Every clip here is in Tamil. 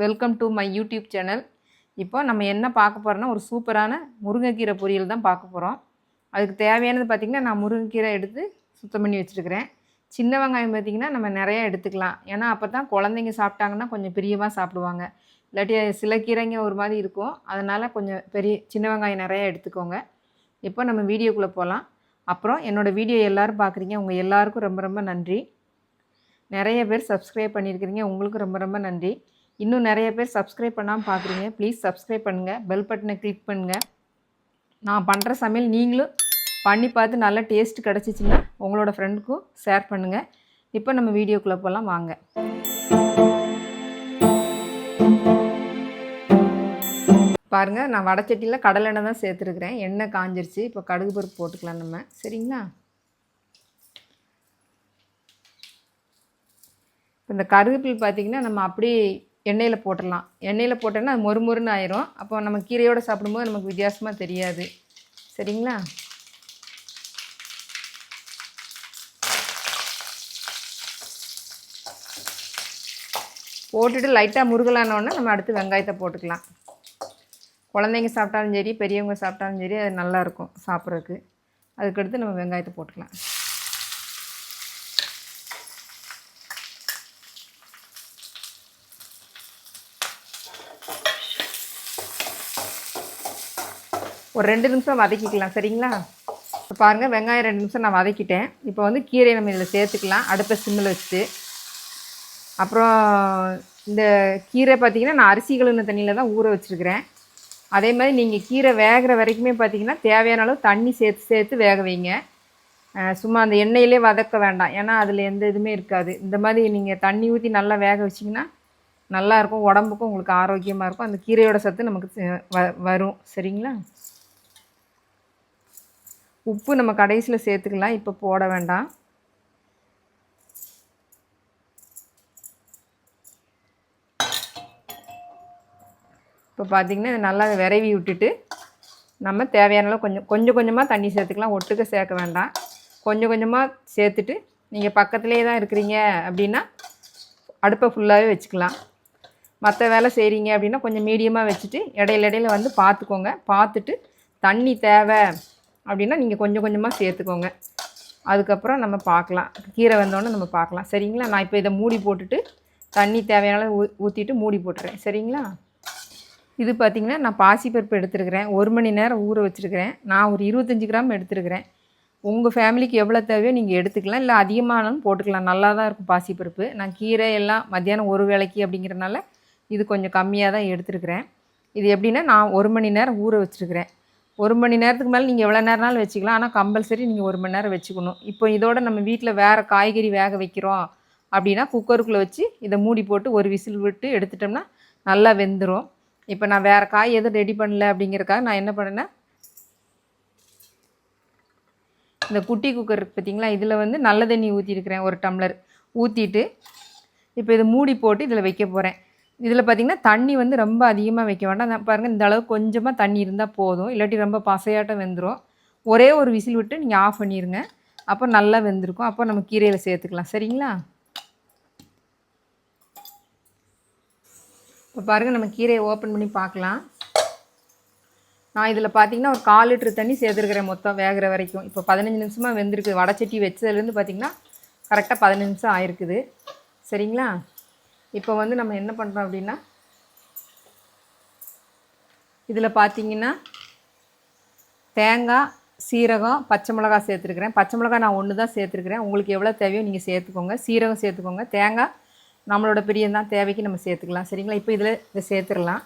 Welcome to my YouTube channel இப்போ நம்ம என்ன பார்க்க போகிறோன்னா ஒரு சூப்பரான முருங்கைக்கீரை பொரியல் தான் பார்க்க போகிறோம் அதுக்கு தேவையானது பார்த்திங்கன்னா நான் முருங்கைக்கீரை எடுத்து சுத்தம் பண்ணி வச்சுருக்கிறேன். சின்ன வெங்காயம் பார்த்திங்கன்னா நம்ம நிறையா எடுத்துக்கலாம். ஏன்னா அப்போ தான் குழந்தைங்க சாப்பிட்டாங்கன்னா கொஞ்சம் பிரியமாக சாப்பிடுவாங்க. இல்லாட்டி சில கீரைங்க ஒரு மாதிரி இருக்கும். அதனால் கொஞ்சம் பெரிய சின்ன வெங்காயம் நிறையா எடுத்துக்கோங்க. இப்போ நம்ம வீடியோக்குள்ளே போகலாம் அப்புறம் என்னோடய வீடியோ எல்லோரும் பார்க்குறீங்க உங்கள் எல்லாருக்கும் ரொம்ப ரொம்ப நன்றி. நிறைய பேர் சப்ஸ்கிரைப் பண்ணியிருக்கிறீங்க. உங்களுக்கு ரொம்ப ரொம்ப நன்றி. இன்னும் நிறைய பேர் சப்ஸ்கிரைப் பண்ணாமல் பார்க்குறீங்க. ப்ளீஸ் சப்ஸ்கிரைப் பண்ணுங்கள் பெல் பட்டனை கிளிக் பண்ணுங்கள் நான் பண்ணுற சமையல் நீங்களும் பண்ணி பார்த்து நல்ல டேஸ்ட் கிடச்சிச்சின்னா உங்களோட ஃப்ரெண்டுக்கும் ஷேர் பண்ணுங்கள் இப்போ நம்ம வீடியோக்குள்ளே போகலாம் வாங்க. பாருங்கள் நான் வடச்சட்டியில் கடலெண்ணெய் தான் சேர்த்துருக்குறேன். எண்ணெய் காஞ்சிருச்சு. இப்போ கடுகு பருப்பு போட்டுக்கலாம் நம்ம. சரிங்களா? இப்போ இந்த கருவேப்பில் பார்த்திங்கன்னா நம்ம அப்படியே எண்ணெயில் போட்டுடலாம். எண்ணெயில் போட்டோன்னா அது மொறுமொறுன்னு ஆயிரும். அப்போ நம்ம கீரையோடு சாப்பிடும்போது நமக்கு வித்தியாசமாக தெரியாது. சரிங்களா? போட்டுட்டு லைட்டாக முருகலானோடனே நம்ம அடுத்து வெங்காயத்தை போட்டுக்கலாம். குழந்தைங்க சாப்பிட்டாலும் சரி பெரியவங்க சாப்பிட்டாலும் சரி அது நல்லாயிருக்கும் சாப்பிட்றதுக்கு. அதுக்கடுத்து நம்ம வெங்காயத்தை போட்டுக்கலாம். ஒரு ரெண்டு நிமிஷம் வதக்கிக்கலாம் சரிங்களா? இப்போ பாருங்கள் வெங்காயம் ரெண்டு நிமிஷம் நான் வதக்கிட்டேன். இப்போ வந்து கீரை நம்ம இதில் சேர்த்துக்கலாம். அடுப்பை சிம்மில் வச்சுட்டு. அப்புறம் இந்த கீரை பார்த்திங்கன்னா நான் அரிசி கழுவின தண்ணியில் தான் ஊற வச்சுருக்கிறேன். அதே மாதிரி நீங்கள் கீரை வேகிற வரைக்குமே பார்த்தீங்கன்னா தேவையான அளவு தண்ணி சேர்த்து சேர்த்து வேக வைங்க. சும்மா அந்த எண்ணெயிலே வதக்க வேண்டாம். ஏன்னா அதில் எந்த இதுவுமே இருக்காது. இந்த மாதிரி நீங்கள் தண்ணி ஊற்றி நல்லா வேக வச்சிங்கன்னா நல்லாயிருக்கும் உடம்புக்கும் உங்களுக்கு ஆரோக்கியமாக இருக்கும். அந்த கீரையோட சத்து நமக்கு வ வரும். சரிங்களா? உப்பு நம்ம கடைசியில் சேர்த்துக்கலாம். இப்போ போட வேண்டாம். இப்போ பார்த்திங்கன்னா இது நல்லா விரவி விட்டுட்டு நம்ம தேவையான கொஞ்சம் கொஞ்சம் கொஞ்சமாக தண்ணி சேர்த்துக்கலாம். ஒட்டுக்க சேர்க்க வேண்டாம். கொஞ்சம் கொஞ்சமாக சேர்த்துட்டு நீங்கள் பக்கத்துலேயே தான் இருக்கிறீங்க அப்படின்னா அடுப்பை ஃபுல்லாகவே வச்சுக்கலாம். மற்ற வேலை செய்கிறீங்க அப்படின்னா கொஞ்சம் மீடியமாக வச்சுட்டு இடையில இடையில வந்து பார்த்துக்கோங்க. பார்த்துட்டு தண்ணி தேவை. அப்படின்னா நீங்கள் கொஞ்சம் கொஞ்சமாக சேர்த்துக்கோங்க. அதுக்கப்புறம் நம்ம பார்க்கலாம். கீரை வந்தோடனே நம்ம பார்க்கலாம். சரிங்களா? நான் இப்போ இதை மூடி போட்டுட்டு தண்ணி தேவையான ஊ ஊற்றிட்டு மூடி போட்டுறேன். சரிங்களா? இது பார்த்திங்கன்னா நான் பாசிப்பருப்பு எடுத்துருக்கிறேன். ஒரு மணி நேரம் ஊற வச்சுருக்கிறேன். நான் ஒரு இருபத்தஞ்சி கிராம் எடுத்துருக்கிறேன். உங்கள் ஃபேமிலிக்கு எவ்வளோ தேவையோ நீங்கள் எடுத்துக்கலாம். இல்லை அதிகமானாலும் போட்டுக்கலாம். நல்லா தான் இருக்கும் பாசிப்பருப்பு. நான் கீரை எல்லாம் மத்தியானம் ஒரு வேலைக்கு அப்படிங்கிறனால இது கொஞ்சம் கம்மியாக தான் எடுத்துருக்கிறேன். இது எப்படின்னா நான் ஒரு மணி நேரம் ஊற வச்சுருக்கிறேன். ஒரு மணி நேரத்துக்கு மேலே நீங்கள் எவ்வளோ நேரம்னாலும் வச்சுக்கலாம். ஆனால் கம்பல்சரி நீங்கள் ஒரு மணி நேரம் வச்சுக்கணும். இப்போ இதோட நம்ம வீட்டில் வேறு காய்கறி வேக வைக்கிறோம் அப்படின்னா குக்கருக்குள்ளே வச்சு இதை மூடி போட்டு ஒரு விசில் விட்டு எடுத்துட்டோம்னா நல்லா வெந்துடும் இப்போ நான் வேறு காய் எதுவும் ரெடி பண்ணல அப்படிங்கிறக்காக நான் என்ன பண்ணேன்னா இந்த குட்டி குக்கர் இருக்குது பார்த்தீங்களா? இதில் வந்து நல்ல தண்ணி ஊற்றிருக்கிறேன் ஒரு டம்ளர் ஊற்றிட்டு இப்போ இதை மூடி போட்டு இதில் வைக்க போகிறேன் இதில் பார்த்திங்கன்னா தண்ணி வந்து ரொம்ப அதிகமாக வைக்க வேண்டாம். பாருங்கள் இந்த அளவுக்கு கொஞ்சமாக தண்ணி இருந்தால் போதும். இல்லாட்டி ரொம்ப பசையாட்டம் வெந்துடும் ஒரே ஒரு விசில் விட்டு நீங்கள் ஆஃப் பண்ணிடுங்க அப்போ நல்லா வெந்திருக்கும். அப்போ நம்ம கீரையில் சேர்த்துக்கலாம். சரிங்களா? இப்போ பாருங்கள் நம்ம கீரையை ஓப்பன் பண்ணி பார்க்கலாம். நான் இதில் பார்த்தீங்கன்னா ஒரு கால் லிட்ரு தண்ணி சேர்த்துருக்குறேன் மொத்தம் வேகிற வரைக்கும். இப்போ பதினஞ்சு நிமிஷமாக வெந்திருக்கு. வடச்சட்டி வச்சதுலேருந்து பார்த்திங்கன்னா கரெக்டாக பதினஞ்சு நிமிஷம் ஆயிருக்குது. சரிங்களா? இப்போ வந்து நம்ம என்ன பண்ணுறோம் அப்படின்னா இதில் பார்த்தீங்கன்னா தேங்காய் சீரகம் பச்சை மிளகா சேர்த்துருக்குறேன். பச்சை மிளகா நான் ஒன்று தான் சேர்த்துருக்குறேன். உங்களுக்கு எவ்வளோ தேவையோ நீங்கள் சேர்த்துக்கோங்க. சீரகம் சேர்த்துக்கோங்க. தேங்காய் நம்மளோட பிரியம் தான் தேவைக்கு நம்ம சேர்த்துக்கலாம். சரிங்களா? இப்போ இதில் இதை சேர்த்துடலாம்.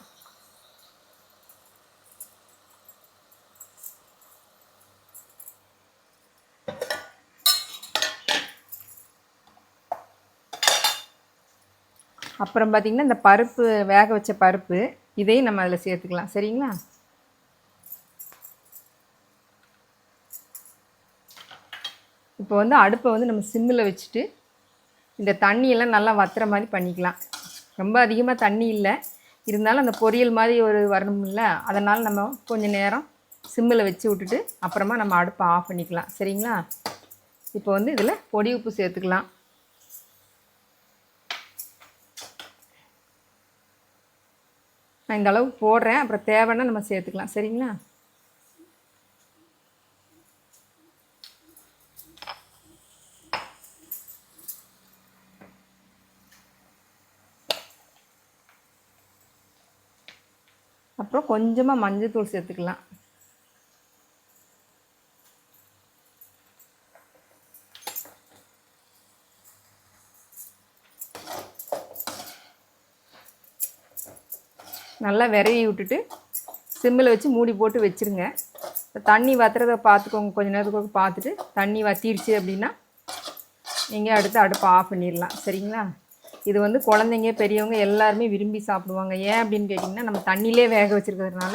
அப்புறம் பார்த்திங்கன்னா இந்த பருப்பு வேக வச்ச பருப்பு இதையும் நம்ம அதில் சேர்த்துக்கலாம். சரிங்களா? இப்போ வந்து அடுப்பை வந்து நம்ம சிம்மில் வச்சுட்டு இந்த தண்ணியெல்லாம் நல்லா வத்துற மாதிரி பண்ணிக்கலாம். ரொம்ப அதிகமாக தண்ணி இல்லை. இருந்தாலும் அந்த பொரியல் மாதிரி ஒரு வரணும்ல அதனால் நம்ம கொஞ்சம் நேரம் சிம்மில் வச்சு விட்டுட்டு அப்புறமா நம்ம அடுப்பை ஆஃப் பண்ணிக்கலாம். சரிங்களா? இப்போ வந்து இதில் பொடி உப்பு சேர்த்துக்கலாம். நான் இந்த அளவுக்கு போடுறேன். அப்புறம் தேவைன்னா நம்ம சேர்த்துக்கலாம். சரிங்களா? அப்புறம் கொஞ்சமாக மஞ்சள்தூள் சேர்த்துக்கலாம். நல்லா விரவி விட்டுட்டு சிம்மில் வச்சு மூடி போட்டு வச்சுருங்க. தண்ணி வத்துறத பார்த்துக்கோங்க. கொஞ்ச நேரத்துக்கு பார்த்துட்டு தண்ணி வத்திருச்சு அப்படின்னா நீங்கள் அடுத்து அடுப்பை ஆஃப் பண்ணிடலாம். சரிங்களா? இது வந்து குழந்தைங்க பெரியவங்க எல்லாருமே விரும்பி சாப்பிடுவாங்க. ஏன் அப்படின்னு கேட்டிங்கன்னா நம்ம தண்ணியிலே வேக வச்சுருக்கிறதுனால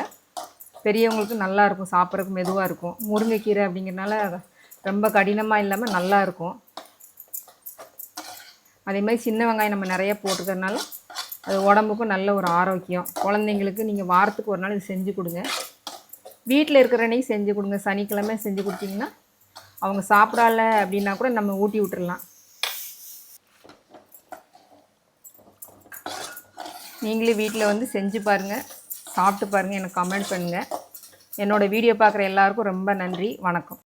பெரியவங்களுக்கு நல்லா இருக்கும். சாப்பிட்றதுக்கு மெதுவாக இருக்கும். முருங்கைக்கீரை அப்படிங்கிறனால ரொம்ப கடினமாக இல்லாமல் நல்லாயிருக்கும் அதே மாதிரி சின்ன வெங்காயம் நம்ம நிறைய போட்டுக்கிறதுனால அது உடம்புக்கும் நல்ல ஒரு ஆரோக்கியம். குழந்தைங்களுக்கு நீங்கள் வாரத்துக்கு ஒரு நாள் இது செஞ்சு கொடுங்க. வீட்டில் இருக்கிற அன்னைக்கு செஞ்சு கொடுங்க. சனிக்கிழமை செஞ்சு கொடுத்தீங்கன்னா அவங்க சாப்பிடல அப்படின்னா கூட நம்ம ஊட்டி விட்டுடலாம் நீங்களே வீட்டில் வந்து செஞ்சு பாருங்கள் சாப்பிட்டு பாருங்கள் எனக்கு கமெண்ட் பண்ணுங்கள் என்னோடய வீடியோ பார்க்குற எல்லாருக்கும் ரொம்ப நன்றி. வணக்கம்.